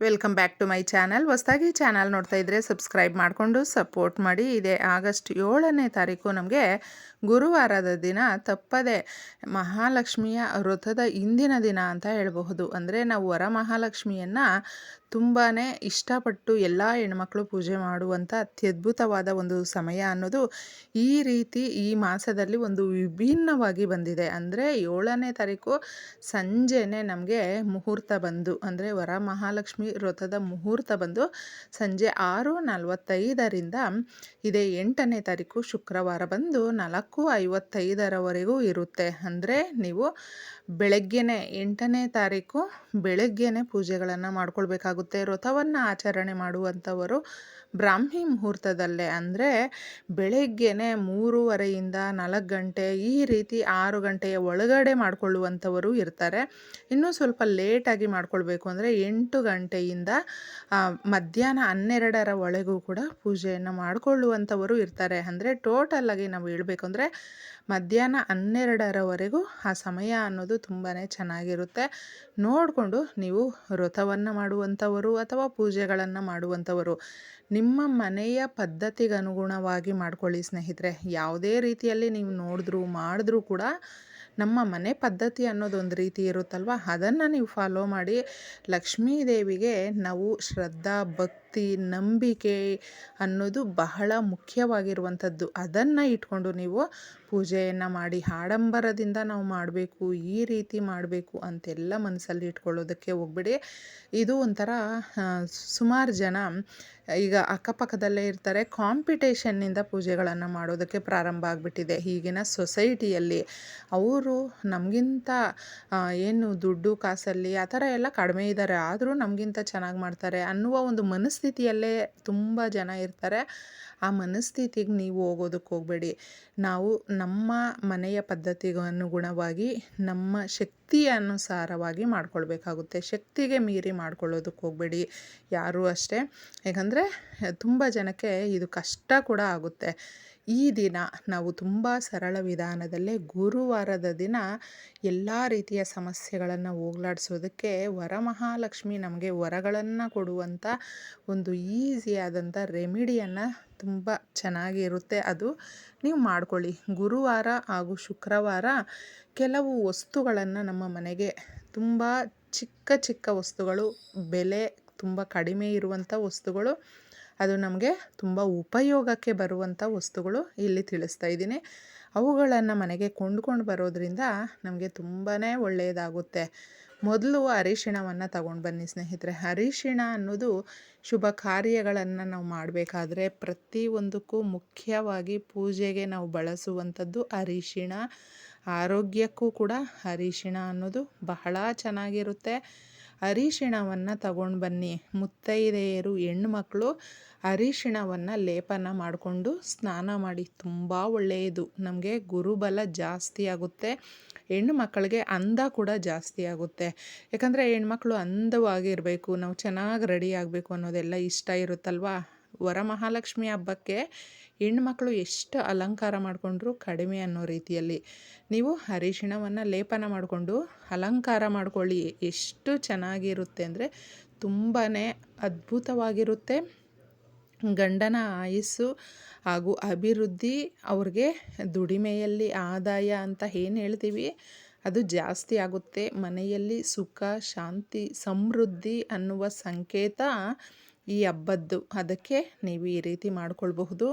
Welcome back to my channel ಹೊಸದಾಗಿ channel ನೋಡ್ತಾ ಇದ್ದರೆ ಸಬ್ಸ್ಕ್ರೈಬ್ ಮಾಡಿಕೊಂಡು ಸಪೋರ್ಟ್ ಮಾಡಿ. ಇದೆ ಆಗಸ್ಟ್ ಏಳನೇ ತಾರೀಕು ನಮಗೆ ಗುರುವಾರದ ದಿನ ತಪ್ಪದೆ ಮಹಾಲಕ್ಷ್ಮಿಯ ವ್ರತದ ಇಂದಿನ ದಿನ ಅಂತ ಹೇಳಬಹುದು. ಅಂದರೆ ನಾವು ವರಮಹಾಲಕ್ಷ್ಮಿಯನ್ನು ತುಂಬಾ ಇಷ್ಟಪಟ್ಟು ಎಲ್ಲ ಹೆಣ್ಮಕ್ಳು ಪೂಜೆ ಮಾಡುವಂಥ ಅತ್ಯದ್ಭುತವಾದ ಒಂದು ಸಮಯ ಅನ್ನೋದು ಈ ರೀತಿ ಈ ಮಾಸದಲ್ಲಿ ಒಂದು ವಿಭಿನ್ನವಾಗಿ ಬಂದಿದೆ. ಅಂದರೆ ಏಳನೇ ತಾರೀಕು ಸಂಜೆನೇ ನಮಗೆ ಮುಹೂರ್ತ ಬಂದು, ಅಂದರೆ ವರಮಹಾಲಕ್ಷ್ಮಿ ವ್ರತದ ಮುಹೂರ್ತ ಬಂದು ಸಂಜೆ ಆರು ನಲವತ್ತೈದರಿಂದ ಇದೇ ಎಂಟನೇ ತಾರೀಕು ಶುಕ್ರವಾರ ಬಂದು ನಾಲ್ಕು ಐವತ್ತೈದರವರೆಗೂ ಇರುತ್ತೆ. ಅಂದರೆ ನೀವು ಬೆಳಗ್ಗೆನೇ ಎಂಟನೇ ತಾರೀಕು ಬೆಳಗ್ಗೆನೇ ಪೂಜೆಗಳನ್ನು ಮಾಡ್ಕೊಳ್ಬೇಕಾಗುತ್ತೆ. ವ್ರತವನ್ನು ಆಚರಣೆ ಮಾಡುವಂಥವರು ಬ್ರಾಹ್ಮಿ ಮುಹೂರ್ತದಲ್ಲೇ ಅಂದರೆ ಬೆಳಗ್ಗೆನೇ ಮೂರುವರೆಯಿಂದ ನಾಲ್ಕು ಗಂಟೆ ಈ ರೀತಿ ಆರು ಗಂಟೆಯ ಒಳಗಡೆ ಮಾಡಿಕೊಳ್ಳುವಂಥವರು ಇರ್ತಾರೆ. ಇನ್ನೂ ಸ್ವಲ್ಪ ಲೇಟಾಗಿ ಮಾಡಿಕೊಳ್ಬೇಕು ಅಂದರೆ ಎಂಟು ಗಂಟೆಯಿಂದ ಮಧ್ಯಾಹ್ನ ಹನ್ನೆರಡರ ಒಳಗೂ ಕೂಡ ಪೂಜೆಯನ್ನು ಮಾಡಿಕೊಳ್ಳುವಂಥವರು ಇರ್ತಾರೆ. ಅಂದರೆ ಟೋಟಲಾಗಿ ನಾವು ಹೇಳಬೇಕು ಅಂದರೆ ಮಧ್ಯಾಹ್ನ ಹನ್ನೆರಡರವರೆಗೂ ಆ ಸಮಯ ಅನ್ನೋದು ತುಂಬಾ ಚೆನ್ನಾಗಿರುತ್ತೆ. ನೋಡಿಕೊಂಡು ನೀವು ವ್ರತವನ್ನು ಮಾಡುವಂಥವರು ಅಥವಾ ಪೂಜೆಗಳನ್ನು ಮಾಡುವಂಥವರು. ನಿಮ್ಮ ಮನೆಯ ಪದ್ಧತಿಗನುಗುಣವಾಗಿ ಮಾಡ್ಕೊಳ್ಳಿ ಸ್ನೇಹಿತರೆ. ಯಾವುದೇ ರೀತಿಯಲ್ಲಿ ನೀವು ನೋಡಿದ್ರು ಮಾಡಿದ್ರೂ ಕೂಡ ನಮ್ಮ ಮನೆ ಪದ್ಧತಿ ಅನ್ನೋದೊಂದು ರೀತಿ ಇರುತ್ತಲ್ವ? ಅದನ್ನು ನೀವು ಫಾಲೋ ಮಾಡಿ ಲಕ್ಷ್ಮೀ ದೇವಿಗೆ ನಾವು ಶ್ರದ್ಧಾ ಭಕ್ತಿ ನಂಬಿಕೆ ಅನ್ನೋದು ಬಹಳ ಮುಖ್ಯವಾಗಿರುವಂಥದ್ದು. ಅದನ್ನು ಇಟ್ಕೊಂಡು ನೀವು ಪೂಜೆಯನ್ನು ಮಾಡಿ, ಆಡಂಬರದಿಂದ ನಾವು ಮಾಡಬೇಕು, ಈ ರೀತಿ ಮಾಡಬೇಕು ಅಂತೆಲ್ಲ ಮನಸ್ಸಲ್ಲಿ ಇಟ್ಕೊಳ್ಳೋದಕ್ಕೆ ಹೋಗ್ಬಿಡಿ. ಇದು ಒಂಥರ ಸುಮಾರು ಜನ ಈಗ ಅಕ್ಕಪಕ್ಕದಲ್ಲೇ ಇರ್ತಾರೆ, ಕಾಂಪಿಟೇಷನ್ನಿಂದ ಪೂಜೆಗಳನ್ನು ಮಾಡೋದಕ್ಕೆ ಪ್ರಾರಂಭ ಆಗಿಬಿಟ್ಟಿದೆ. ಈಗಿನ ಸೊಸೈಟಿಯಲ್ಲಿ ಅವರು ನಮಗಿಂತ ಏನು ದುಡ್ಡು, ಕಾಸಲ್ಲಿ ಆ ಥರ ಎಲ್ಲ ಕಡಿಮೆ ಇದ್ದಾರೆ. ಆದರೂ ನಮಗಿಂತ ಚೆನ್ನಾಗಿ ಮಾಡ್ತಾರೆ ಅನ್ನುವ ಒಂದು ಮನಸ್ಥಿತಿಯಲ್ಲೇ ತುಂಬ ಜನ ಇರ್ತಾರೆ. ಆ ಮನಸ್ಥಿತಿಗೆ ನೀವು ಹೋಗೋದಕ್ಕೆ ಹೋಗಬೇಡಿ. ನಾವು ನಮ್ಮ ಮನೆಯ ಪದ್ಧತಿಗೆ ಅನುಗುಣವಾಗಿ ನಮ್ಮ ಶಕ್ತಿ ಅನುಸಾರವಾಗಿ ಮಾಡ್ಕೊಳ್ಬೇಕಾಗುತ್ತೆ. ಶಕ್ತಿಗೆ ಮೀರಿ ಮಾಡ್ಕೊಳ್ಳೋದಕ್ಕೆ ಹೋಗಬೇಡಿ. ಯಾರೂ ಅಷ್ಟೇ. ಯಾಕಂದರೆ, ತುಂಬ ಜನಕ್ಕೆ ಇದು ಕಷ್ಟ ಕೂಡ ಆಗುತ್ತೆ. ಈ ದಿನ ನಾವು ತುಂಬ ಸರಳ ವಿಧಾನದಲ್ಲೇ ಗುರುವಾರದ ದಿನ ಎಲ್ಲ ರೀತಿಯ ಸಮಸ್ಯೆಗಳನ್ನು ಹೋಗ್ಲಾಡಿಸೋದಕ್ಕೆ ವರಮಹಾಲಕ್ಷ್ಮಿ ನಮಗೆ ವರಗಳನ್ನು ಕೊಡುವಂಥ ಒಂದು ಈಸಿಯಾದಂಥ ರೆಮಿಡಿಯನ್ನು ತುಂಬ ಚೆನ್ನಾಗಿರುತ್ತೆ. ಅದು ನೀವು ಮಾಡ್ಕೊಳ್ಳಿ. ಗುರುವಾರ ಹಾಗೂ ಶುಕ್ರವಾರ ಕೆಲವು ವಸ್ತುಗಳನ್ನು ನಮ್ಮ ಮನೆಗೆ ತುಂಬ ಚಿಕ್ಕ ಚಿಕ್ಕ ವಸ್ತುಗಳು, ಬೆಲೆ ತುಂಬ ಕಡಿಮೆ ಇರುವಂಥ ವಸ್ತುಗಳು ಅದು ನಮಗೆ ತುಂಬ ಉಪಯೋಗಕ್ಕೆ ಬರುವಂಥ ವಸ್ತುಗಳು ಇಲ್ಲಿ ತಿಳಿಸ್ತಾ ಇದ್ದೀನಿ. ಅವುಗಳನ್ನು ಮನೆಗೆ ಕೊಂಡ್ಕೊಂಡು ಬರೋದ್ರಿಂದ ನಮಗೆ ತುಂಬಾ ಒಳ್ಳೆಯದಾಗುತ್ತೆ ಮೊದಲು ಅರಿಶಿಣವನ್ನು ತಗೊಂಡು ಬನ್ನಿ ಸ್ನೇಹಿತರೆ. ಅರಿಶಿಣ ಅನ್ನೋದು ಶುಭ ಕಾರ್ಯಗಳನ್ನು ನಾವು ಮಾಡಬೇಕಾದ್ರೆ ಪ್ರತಿಯೊಂದಕ್ಕೂ ಮುಖ್ಯವಾಗಿ ಪೂಜೆಗೆ ನಾವು ಬಳಸುವಂಥದ್ದು ಅರಿಶಿಣ. ಆರೋಗ್ಯಕ್ಕೂ ಕೂಡ ಅರಿಶಿಣ ಅನ್ನೋದು ಬಹಳ ಚೆನ್ನಾಗಿರುತ್ತೆ. ಅರಿಶಿಣವನ್ನು ತಗೊಂಡು ಬನ್ನಿ. ಮುತ್ತೈದೆಯರು ಹೆಣ್ಮಕ್ಳು ಅರಿಶಿಣವನ್ನು ಲೇಪನ ಮಾಡಿಕೊಂಡು ಸ್ನಾನ ಮಾಡಿ. ತುಂಬ ಒಳ್ಳೆಯದು. ನಮಗೆ ಗುರುಬಲ ಜಾಸ್ತಿ ಆಗುತ್ತೆ. ಹೆಣ್ಣು ಮಕ್ಕಳಿಗೆ ಅಂದ ಕೂಡ ಜಾಸ್ತಿ ಆಗುತ್ತೆ. ಯಾಕಂದರೆ ಹೆಣ್ಮಕ್ಳು ಅಂದವಾಗಿರಬೇಕು. ನಾವು ಚೆನ್ನಾಗಿ ರೆಡಿ ಆಗಬೇಕು ಅನ್ನೋದೆಲ್ಲ ಇಷ್ಟ ಇರುತ್ತಲ್ವ? ವರಮಹಾಲಕ್ಷ್ಮಿ ಹಬ್ಬಕ್ಕೆ ಹೆಣ್ಮಕ್ಳು ಎಷ್ಟು ಅಲಂಕಾರ ಮಾಡಿಕೊಂಡ್ರು ಕಡಿಮೆ ಅನ್ನೋ ರೀತಿಯಲ್ಲಿ. ನೀವು ಅರಿಶಿಣವನ್ನು ಲೇಪನ ಮಾಡಿಕೊಂಡು ಅಲಂಕಾರ ಮಾಡ್ಕೊಳ್ಳಿ. ಎಷ್ಟು ಚೆನ್ನಾಗಿರುತ್ತೆ ಅಂದರೆ ತುಂಬಾ ಅದ್ಭುತವಾಗಿರುತ್ತೆ. ಗಂಡನ ಆಯಸ್ಸು ಹಾಗೂ ಅಭಿವೃದ್ಧಿ, ಅವ್ರಿಗೆ ದುಡಿಮೆಯಲ್ಲಿ ಆದಾಯ ಅಂತ ಏನು ಹೇಳ್ತೀವಿ? ಅದು ಜಾಸ್ತಿ ಆಗುತ್ತೆ. ಮನೆಯಲ್ಲಿ ಸುಖ, ಶಾಂತಿ, ಸಮೃದ್ಧಿ ಅನ್ನುವ ಸಂಕೇತ. ಈ ಹಬ್ಬದ್ದು ಅದಕ್ಕೆ ನೀವು ಈ ರೀತಿ ಮಾಡಿಕೊಳ್ಬಹುದು.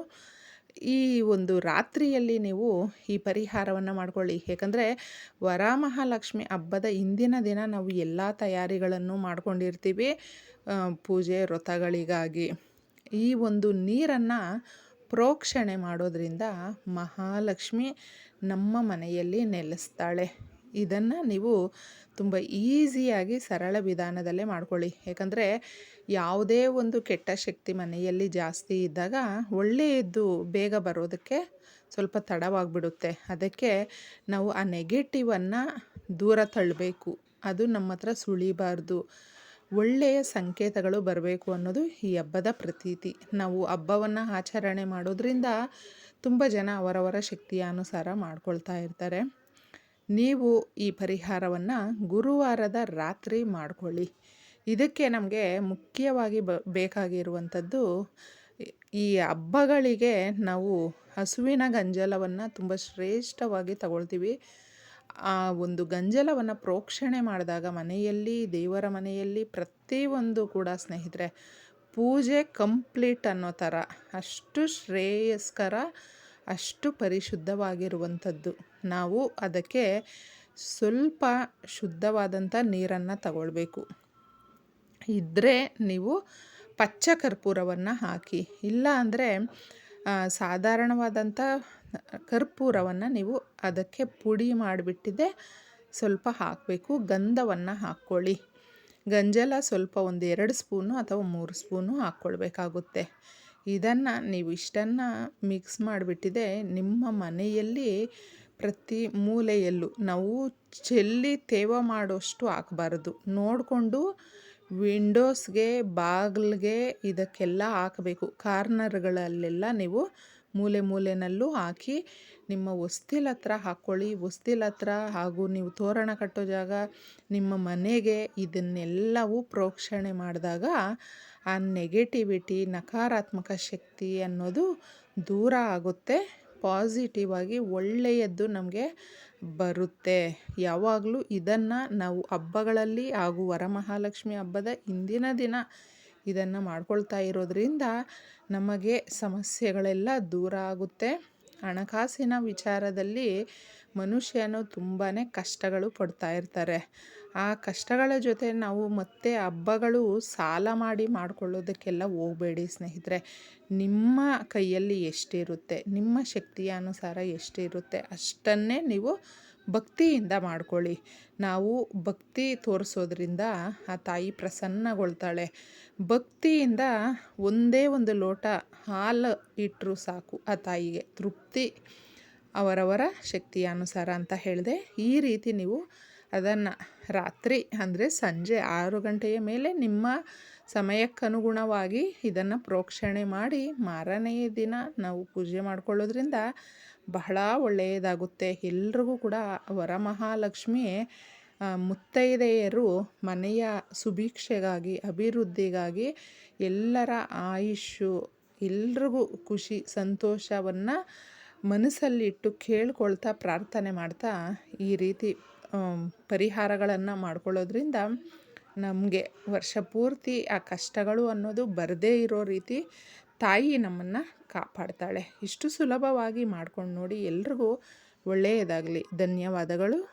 ಈ ಒಂದು ರಾತ್ರಿಯಲ್ಲಿ ನೀವು ಈ ಪರಿಹಾರವನ್ನು ಮಾಡ್ಕೊಳ್ಳಿ. ಏಕೆಂದರೆ ವರಮಹಾಲಕ್ಷ್ಮಿ ಹಬ್ಬದ ಹಿಂದಿನ ದಿನ ನಾವು ಎಲ್ಲ ತಯಾರಿಗಳನ್ನು ಮಾಡ್ಕೊಂಡಿರ್ತೀವಿ. ಪೂಜೆ ವ್ರತಗಳಿಗಾಗಿ. ಈ ಒಂದು ನೀರನ್ನು ಪ್ರೋಕ್ಷಣೆ ಮಾಡೋದರಿಂದ ಮಹಾಲಕ್ಷ್ಮಿ ನಮ್ಮ ಮನೆಯಲ್ಲಿ ನೆಲೆಸ್ತಾಳೆ. ಇದನ್ನು ನೀವು ತುಂಬ ಈಸಿಯಾಗಿ ಸರಳ ವಿಧಾನದಲ್ಲೇ ಮಾಡ್ಕೊಳ್ಳಿ. ಯಾಕಂದರೆ ಯಾವುದೇ ಒಂದು ಕೆಟ್ಟ ಶಕ್ತಿ ಮನೆಯಲ್ಲಿ ಜಾಸ್ತಿ ಇದ್ದಾಗ ಒಳ್ಳೆಯದ್ದು ಬೇಗ ಬರೋದಕ್ಕೆ ಸ್ವಲ್ಪ ತಡವಾಗಿಬಿಡುತ್ತೆ. ಅದಕ್ಕೆ ನಾವು ಆ ನೆಗೆಟಿವನ್ನು ದೂರ ತಳ್ಳಬೇಕು ಅದು ನಮ್ಮ ಹತ್ರ ಸುಳಿಬಾರ್ದು. ಒಳ್ಳೆಯ ಸಂಕೇತಗಳು ಬರಬೇಕು ಅನ್ನೋದು ಈ ಹಬ್ಬದ ಪ್ರತೀತಿ. ನಾವು ಹಬ್ಬವನ್ನು ಆಚರಣೆ ಮಾಡೋದ್ರಿಂದ ತುಂಬ ಜನ ಅವರವರ ಶಕ್ತಿಯ ಅನುಸಾರ ಮಾಡ್ಕೊಳ್ತಾ ಇರ್ತಾರೆ. ನೀವು ಈ ಪರಿಹಾರವನ್ನು ಗುರುವಾರದ ರಾತ್ರಿ ಮಾಡಿಕೊಳ್ಳಿ. ಇದಕ್ಕೆ ನಮಗೆ ಮುಖ್ಯವಾಗಿ ಬ, ಬೇಕಾಗಿರುವಂಥದ್ದು ಈ ಹಬ್ಬಗಳಿಗೆ ನಾವು ಹಸುವಿನ ಗಂಜಲವನ್ನು ತುಂಬ ಶ್ರೇಷ್ಠವಾಗಿ ತಗೊಳ್ತೀವಿ. ಆ ಒಂದು ಗಂಜಲವನ್ನು ಪ್ರೋಕ್ಷಣೆ ಮಾಡಿದಾಗ ಮನೆಯಲ್ಲಿ, ದೇವರ ಮನೆಯಲ್ಲಿ ಪ್ರತಿಯೊಂದು ಕೂಡ ಸ್ನೇಹಿತರೆ, ಪೂಜೆ ಕಂಪ್ಲೀಟ್ ಅನ್ನೋ ಥರ, ಅಷ್ಟು ಶ್ರೇಯಸ್ಕರ ಅಷ್ಟು ಪರಿಶುದ್ಧವಾಗಿರುವಂಥದ್ದು. ನಾವು ಅದಕ್ಕೆ ಸ್ವಲ್ಪ ಶುದ್ಧವಾದಂಥ ನೀರನ್ನು ತಗೊಳ್ಬೇಕು. ಇದ್ದರೆ ನೀವು ಪಚ್ಚ ಕರ್ಪೂರವನ್ನು ಹಾಕಿ, ಇಲ್ಲ ಅಂದರೆ ಸಾಧಾರಣವಾದಂಥ ಕರ್ಪೂರವನ್ನು ನೀವು ಅದಕ್ಕೆ ಪುಡಿ ಮಾಡಿಬಿಟ್ಟಿದೆ ಸ್ವಲ್ಪ ಹಾಕಬೇಕು. ಗಂಧವನ್ನು ಹಾಕ್ಕೊಳ್ಳಿ. ಗಂಜಲ ಸ್ವಲ್ಪ ಒಂದು ಎರಡು ಸ್ಪೂನು ಅಥವಾ ಮೂರು ಸ್ಪೂನು ಹಾಕ್ಕೊಳ್ಬೇಕಾಗುತ್ತೆ. ಇದನ್ನು ನೀವು ಇಷ್ಟನ್ನು ಮಿಕ್ಸ್ ಮಾಡಿಬಿಟ್ಟಿದೆ ನಿಮ್ಮ ಮನೆಯಲ್ಲಿ ಪ್ರತಿ ಮೂಲೆಯಲ್ಲೂ. ನಾವು ಚೆಲ್ಲಿ ತೇವ ಮಾಡೋಷ್ಟು ಹಾಕ್ಬಾರ್ದು. ನೋಡಿಕೊಂಡು ವಿಂಡೋಸ್ಗೆ ಬಾಗಿಲ್ಗೆ ಇದಕ್ಕೆಲ್ಲ ಹಾಕಬೇಕು. ಕಾರ್ನರ್ಗಳಲ್ಲೆಲ್ಲ ನೀವು ಮೂಲೆ ಮೂಲೆಯಲ್ಲೂ ಹಾಕಿ ನಿಮ್ಮ ಹೊಸ್ತಿಲ ಹತ್ರ ಹಾಕ್ಕೊಳ್ಳಿ ಹೊಸ್ತಿಲ ಹತ್ರ ಹಾಗೂ ನೀವು ತೋರಣ ಕಟ್ಟೋ ಜಾಗ ನಿಮ್ಮ ಮನೆಗೆ ಇದನ್ನೆಲ್ಲವೂ ಪ್ರೋಕ್ಷಣೆ ಮಾಡಿದಾಗ ಆ ನೆಗೆಟಿವಿಟಿ ನಕಾರಾತ್ಮಕ ಶಕ್ತಿ ಅನ್ನೋದು ದೂರ ಆಗುತ್ತೆ. ಪಾಸಿಟಿವ್ ಆಗಿ ಒಳ್ಳೆಯದ್ದು ನಮಗೆ ಬರುತ್ತೆ. ಯಾವಾಗಲೂ ಇದನ್ನು ನಾವು ಹಬ್ಬಗಳಲ್ಲಿ ಹಾಗೂ ವರಮಹಾಲಕ್ಷ್ಮಿ ಹಬ್ಬದ ಹಿಂದಿನ ದಿನ ಇದನ್ನು ಮಾಡ್ಕೊಳ್ತಾ ಇರೋದ್ರಿಂದ ನಮಗೆ ಸಮಸ್ಯೆಗಳೆಲ್ಲ ದೂರ ಆಗುತ್ತೆ. ಹಣಕಾಸಿನ ವಿಚಾರದಲ್ಲಿ ಮನುಷ್ಯನು ತುಂಬಾ ಕಷ್ಟಗಳು ಪಡ್ತಾ ಇರ್ತಾರೆ. ಆ ಕಷ್ಟಗಳ ಜೊತೆ ನಾವು ಮತ್ತೆ ಹಬ್ಬಗಳು ಸಾಲ ಮಾಡಿ ಮಾಡಿಕೊಳ್ಳೋದಕ್ಕೆಲ್ಲ ಹೋಗಬೇಡಿ ಸ್ನೇಹಿತರೆ. ನಿಮ್ಮ ಕೈಯಲ್ಲಿ ಎಷ್ಟಿರುತ್ತೆ, ನಿಮ್ಮ ಶಕ್ತಿಯ ಅನುಸಾರ ಎಷ್ಟಿರುತ್ತೆ ಅಷ್ಟನ್ನೇ ನೀವು ಭಕ್ತಿಯಿಂದ ಮಾಡ್ಕೊಳ್ಳಿ. ನಾವು ಭಕ್ತಿ ತೋರಿಸೋದ್ರಿಂದ ಆ ತಾಯಿ ಪ್ರಸನ್ನಗೊಳ್ತಾಳೆ. ಭಕ್ತಿಯಿಂದ ಒಂದೇ ಒಂದು ಲೋಟ ಹಾಲು ಇಟ್ಟರು ಸಾಕು ಆ ತಾಯಿಗೆ. ತೃಪ್ತಿ ಅವರವರ ಶಕ್ತಿಯ ಅನುಸಾರ ಅಂತ ಹೇಳಿದೆ, ಈ ರೀತಿ ನೀವು ಅದನ್ನು ರಾತ್ರಿ ಅಂದರೆ ಸಂಜೆ ಆರು ಗಂಟೆಯ ಮೇಲೆ ನಿಮ್ಮ ಸಮಯಕ್ಕನುಗುಣವಾಗಿ ಇದನ್ನು ಪ್ರೋಕ್ಷಣೆ ಮಾಡಿ ಮಾರನೆಯ ದಿನ ನಾವು ಪೂಜೆ ಮಾಡ್ಕೊಳ್ಳೋದ್ರಿಂದ ಬಹಳ ಒಳ್ಳೆಯದಾಗುತ್ತೆ. ಎಲ್ರಿಗೂ ಕೂಡ ವರಮಹಾಲಕ್ಷ್ಮಿ ಮುತ್ತೈದೆಯರು ಮನೆಯ ಸುಭೀಕ್ಷೆಗಾಗಿ, ಅಭಿವೃದ್ಧಿಗಾಗಿ ಎಲ್ಲರ ಆಯುಷು ಎಲ್ರಿಗೂ ಖುಷಿ, ಸಂತೋಷವನ್ನು ಮನಸ್ಸಲ್ಲಿಟ್ಟು ಕೇಳ್ಕೊಳ್ತಾ ಪ್ರಾರ್ಥನೆ ಮಾಡ್ತಾ ಈ ರೀತಿ ಪರಿಹಾರಗಳನ್ನು ಮಾಡ್ಕೊಳ್ಳೋದ್ರಿಂದ ನಮಗೆ ವರ್ಷ ಪೂರ್ತಿ ಆ ಕಷ್ಟಗಳು ಅನ್ನೋದು ಬರದೇ ಇರೋ ರೀತಿ ತಾಯಿ ನಮ್ಮನ್ನು ಕಾಪಾಡ್ತಾಳೆ. ಇಷ್ಟು ಸುಲಭವಾಗಿ ಮಾಡ್ಕೊಂಡು ನೋಡಿ ಎಲ್ರಿಗೂ ಒಳ್ಳೆಯದಾಗಲಿ. ಧನ್ಯವಾದಗಳು.